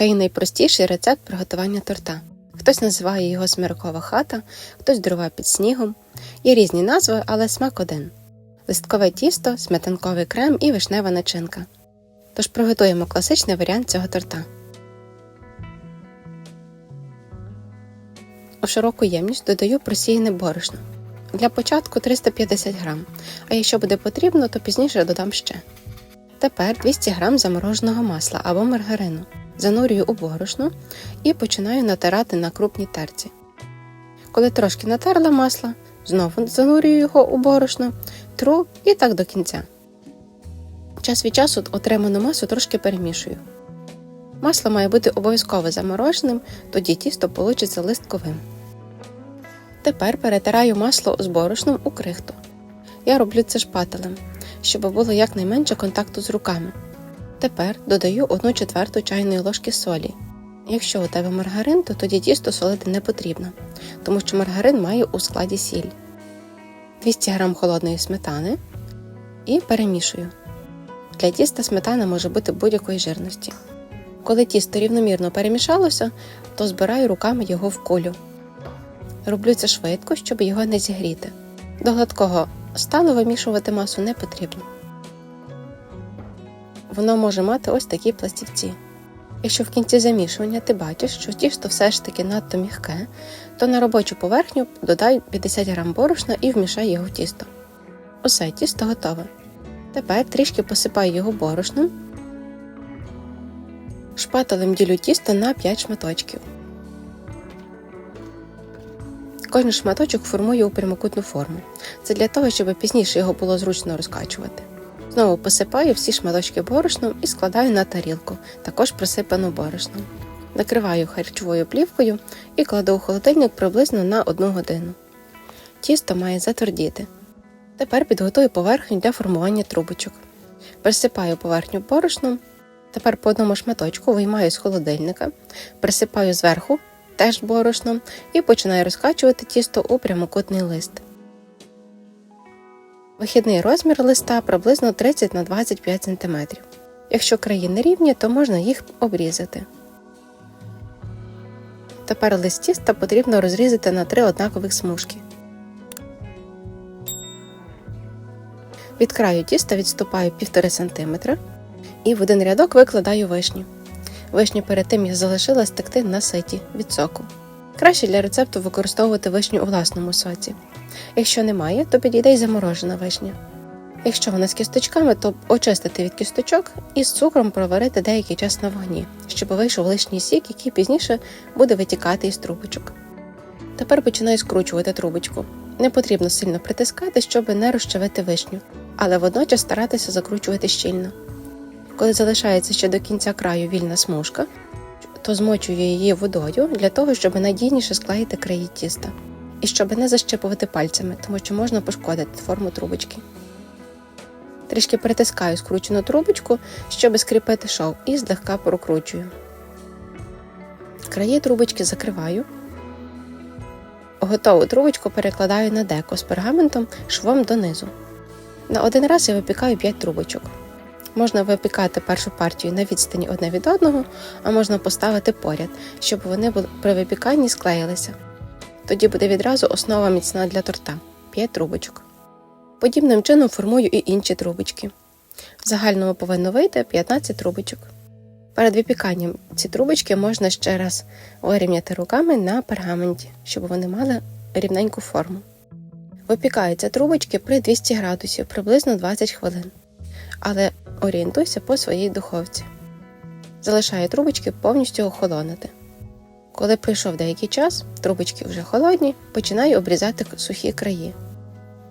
Це і найпростіший рецепт приготування торта. Хтось називає його смиркова хата, хтось дрова під снігом. Є різні назви, але смак один: листкове тісто, сметанковий крем і вишнева начинка. Тож приготуємо класичний варіант цього торта. У широку ємність додаю просіяне борошно. Для початку 350 грам, а якщо буде потрібно, то пізніше додам ще. Тепер 200 г замороженого масла або маргарину. Занурюю у борошно і починаю натирати на крупній терці. Коли трошки натерла масло, знову занурюю його у борошно, тру і так до кінця. Час від часу отриману масу трошки перемішую. Масло має бути обов'язково замороженим, тоді тісто получиться листковим. Тепер перетираю масло з борошном у крихту. Я роблю це шпателем, щоб було якнайменше контакту з руками. Тепер додаю 1 четверту чайної ложки солі. Якщо у тебе маргарин, то тоді тісто солити не потрібно, тому що маргарин має у складі сіль. 200 г холодної сметани і перемішую. Для тіста сметана може бути будь-якої жирності. Коли тісто рівномірно перемішалося, то збираю руками його в кулю. Роблю це швидко, щоб його не зігріти. До гладкого стану вимішувати масу не потрібно. Воно може мати ось такі пластівці. Якщо в кінці замішування ти бачиш, що тісто все ж таки надто м'яке, то на робочу поверхню додай 50 г борошна і вмішай його в тісто. Усе тісто готове. Тепер трішки посипаю його борошном. Шпателем ділю тісто на 5 шматочків. Кожен шматочок формую у прямокутну форму. Це для того, щоб пізніше його було зручно розкачувати. Знову посипаю всі шматочки борошном і складаю на тарілку, також присипану борошном. Накриваю харчовою плівкою і кладу у холодильник приблизно на 1 годину. Тісто має затвердіти. Тепер підготую поверхню для формування трубочок. Присипаю поверхню борошном. Тепер по одному шматочку виймаю з холодильника, присипаю зверху теж борошном і починаю розкачувати тісто у прямокутний лист. Вихідний розмір листа приблизно 30 на 25 см. Якщо краї не рівні, то можна їх обрізати. Тепер лист тіста потрібно розрізати на три однакових смужки. Від краю тіста відступаю 1,5 см і в один рядок викладаю вишню. Вишню перед тим я залишила стекти на ситі від соку. Краще для рецепту використовувати вишню у власному соці. Якщо немає, то підійде й заморожена вишня. Якщо вона з кісточками, то очистити від кісточок і з цукром проварити деякий час на вогні, щоб вийшов лишній сік, який пізніше буде витікати із трубочок. Тепер починаю скручувати трубочку. Не потрібно сильно притискати, щоб не розчавити вишню, але водночас старатися закручувати щільно. Коли залишається ще до кінця краю вільна смужка, то змочую її водою для того, щоб надійніше склеїти краї тіста і щоб не защипувати пальцями, тому що можна пошкодити форму трубочки. Трішки притискаю скручену трубочку, щоб скріпити шов, і злегка прокручую. Краї трубочки закриваю. Готову трубочку перекладаю на деко з пергаментом швом донизу. На один раз я випікаю 5 трубочок. Можна випікати першу партію на відстані одне від одного, а можна поставити поряд, щоб вони при випіканні склеїлися. Тоді буде відразу основа міцна для торта 5 трубочок. Подібним чином формую і інші трубочки. В загальному повинно вийти 15 трубочок. Перед випіканням ці трубочки можна ще раз вирівняти руками на пергаменті, щоб вони мали рівненьку форму. Випікаються трубочки при 200 градусів приблизно 20 хвилин. Але орієнтуйся по своїй духовці. Залишаю трубочки повністю охолонити. Коли пройшов деякий час, трубочки вже холодні, починаю обрізати сухі краї.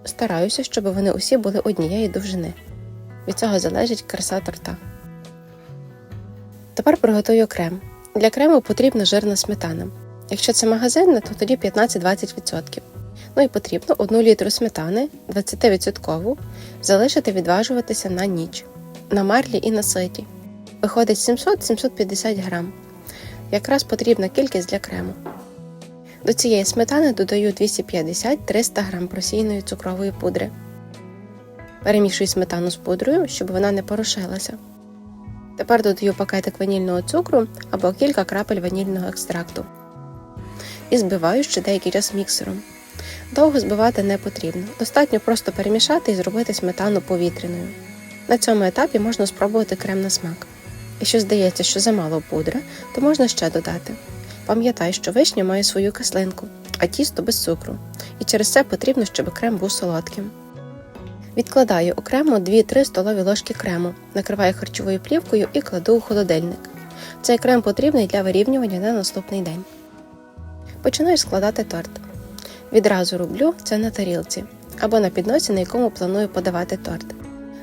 Стараюся, щоб вони усі були однієї довжини. Від цього залежить краса торта. Тепер приготую крем. Для крему потрібна жирна сметана. Якщо це магазинне, то тоді 15-20%. Ну і потрібно 1 літру сметани 20% залишити відважуватися на ніч, на марлі і на ситі. Виходить 700-750 грам. Якраз потрібна кількість для крему. До цієї сметани додаю 250-300 г просійної цукрової пудри. Перемішую сметану з пудрою, щоб вона не порошилася. Тепер додаю пакетик ванільного цукру або кілька крапель ванільного екстракту. І збиваю ще деякий час міксером. Довго збивати не потрібно, достатньо просто перемішати і зробити сметану повітряною. На цьому етапі можна спробувати крем на смак. Якщо здається, що замало пудри, то можна ще додати. Пам'ятай, що вишня має свою кислинку, а тісто без цукру, і через це потрібно, щоб крем був солодким. Відкладаю окремо 2-3 столові ложки крему, накриваю харчовою плівкою і кладу у холодильник. Цей крем потрібний для вирівнювання на наступний день. Починаю складати торт. Відразу роблю це на тарілці або на підносі, на якому планую подавати торт.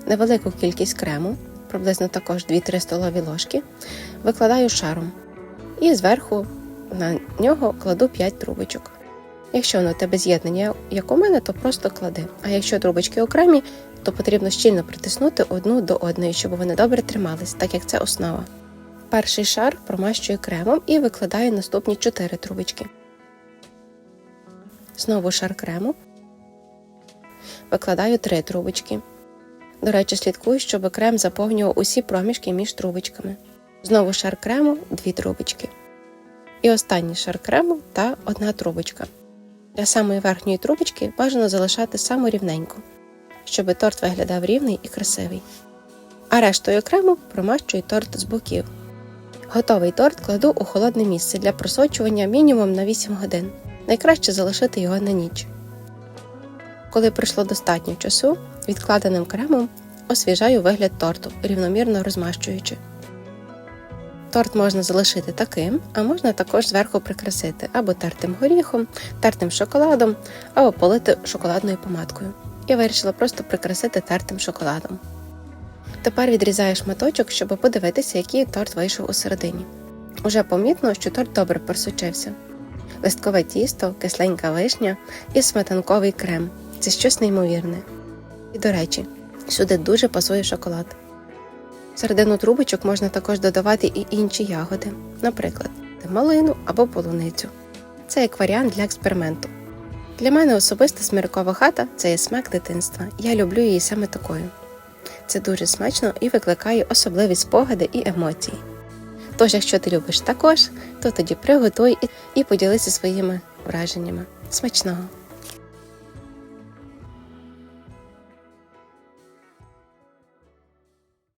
Невелику кількість крему, приблизно також 2-3 столові ложки, викладаю шаром і зверху на нього кладу 5 трубочок. Якщо на тебе з'єднання, як у мене, то просто клади. А якщо трубочки окремі, то потрібно щільно притиснути одну до одної, щоб вони добре тримались, так як це основа. Перший шар промащую кремом і викладаю наступні 4 трубочки. Знову шар крему. Викладаю 3 трубочки. До речі, слідкую, щоб крем заповнював усі проміжки між трубочками. Знову шар крему, 2 трубочки. І останній шар крему та одна трубочка. Для самої верхньої трубочки бажано залишати саму рівненьку, щоб торт виглядав рівний і красивий. А рештою крему промащую торт з боків. Готовий торт кладу у холодне місце для просочування мінімум на 8 годин. Найкраще залишити його на ніч. Коли пройшло достатньо часу, відкладеним кремом освіжаю вигляд торту, рівномірно розмащуючи. Торт можна залишити таким, а можна також зверху прикрасити або тертим горіхом, тертим шоколадом, або полити шоколадною помадкою. Я вирішила просто прикрасити тертим шоколадом. Тепер відрізаю шматочок, щоб подивитися, який торт вийшов у середині. Уже помітно, що торт добре просочився. Листкове тісто, кисленька вишня і сметанковий крем це щось неймовірне. І до речі, сюди дуже пасує шоколад. В середину трубочок можна також додавати і інші ягоди, наприклад, малину або полуницю. Це як варіант для експерименту. Для мене особисто смиркова хата це є смак дитинства. Я люблю її саме такою. Це дуже смачно і викликає особливі спогади і емоції. Тож, якщо ти любиш також, то тоді приготуй і- поділися своїми враженнями. Смачного!